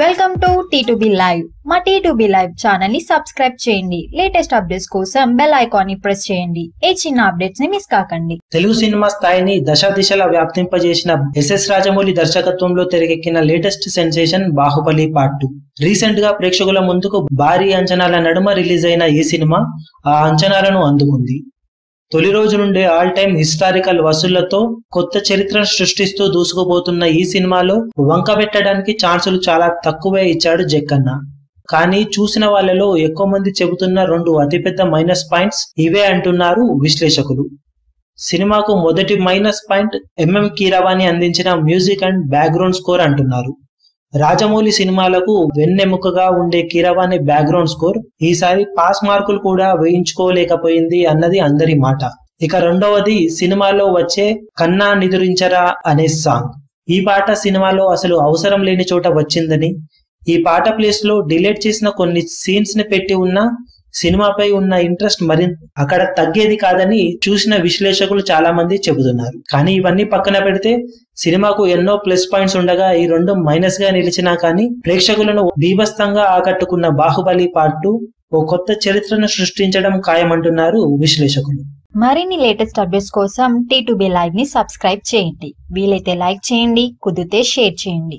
Welcome to T two B live మా T two B live ఛానల్ని subscribe చేయండి. Latest updates కోసం bell ఐకాన్ని ప్రెస్ చేయండి. ఏ చిన్న అప్డేట్స్ని మిస్ కాకండి. తెలుగు సినిమా స్థాయిని దశ దిశలా వ్యాప్తింపజేసిన ఎస్ఎస్ రాజమౌళి దర్శకత్వంలో తెరకెక్కిన latest sensation Baahubali part two రీసెంట్గా ప్రేక్షకుల ముందుకు భారీ అంచనాల నడుమ రిలీజ్ అయిన ఈ సినిమా ఆ అంచనాలను అందుకుంది. తొలి రోజు నుండే ఆల్ టైమ్ హిస్టారికల్ వసూళ్ళతో కొత్త చరిత్రను సృష్టిస్తూ దూసుకుపోతున్న ఈ సినిమాలో వంక పెట్టడానికి ఛాన్సులు చాలా తక్కువే ఇచ్చాడు జక్కన్న. కానీ చూసిన వాళ్ళలో ఎక్కువ మంది చెబుతున్న రెండు అతిపెద్ద మైనస్ పాయింట్స్ ఇవే అంటున్నారు విశ్లేషకులు. సినిమాకు మొదటి మైనస్ పాయింట్ ఎంఎం కీరవాణి అందించిన మ్యూజిక్ అండ్ బ్యాక్గ్రౌండ్ స్కోర్ అంటున్నారు. రాజమౌళి సినిమాలకు వెన్నెముకగా ఉండే కీరవాణి బ్యాక్గ్రౌండ్ స్కోర్ ఈసారి పాస్ మార్కులు కూడా వేయించుకోలేకపోయింది అన్నది అందరి మాట. ఇక రెండవది సినిమాలో వచ్చే కన్నా నిదురించరా అనే సాంగ్ ఈ పాట సినిమాలో అసలు అవసరం లేని చోట వచ్చిందని ఈ పాట ప్లేస్లో డిలీట్ చేసిన కొన్ని సీన్స్ని పెట్టి ఉన్న సినిమాపై ఉన్న ఇంట్రెస్ట్ మరింత అక్కడ తగ్గేది కాదని చూసిన విశ్లేషకులు చాలా మంది చెబుతున్నారు. కానీ ఇవన్నీ పక్కన పెడితే సినిమాకు ఎన్నో ప్లస్ పాయింట్స్ ఉండగా ఈ రెండు మైనస్గా నిలిచినా కానీ ప్రేక్షకులను బీభస్తంగా ఆకట్టుకున్న బాహుబలి పార్ట్ టూ ఓ కొత్త చరిత్రను సృష్టించడం ఖాయమంటున్నారు విశ్లేషకులు. మరిన్ని లేటెస్ట్ అప్డేట్స్ కోసం టీ టు బి లైవ్ని సబ్స్క్రైబ్ చేయండి. వీలైతే లైక్ చేయండి కుదిరితే షేర్ చేయండి.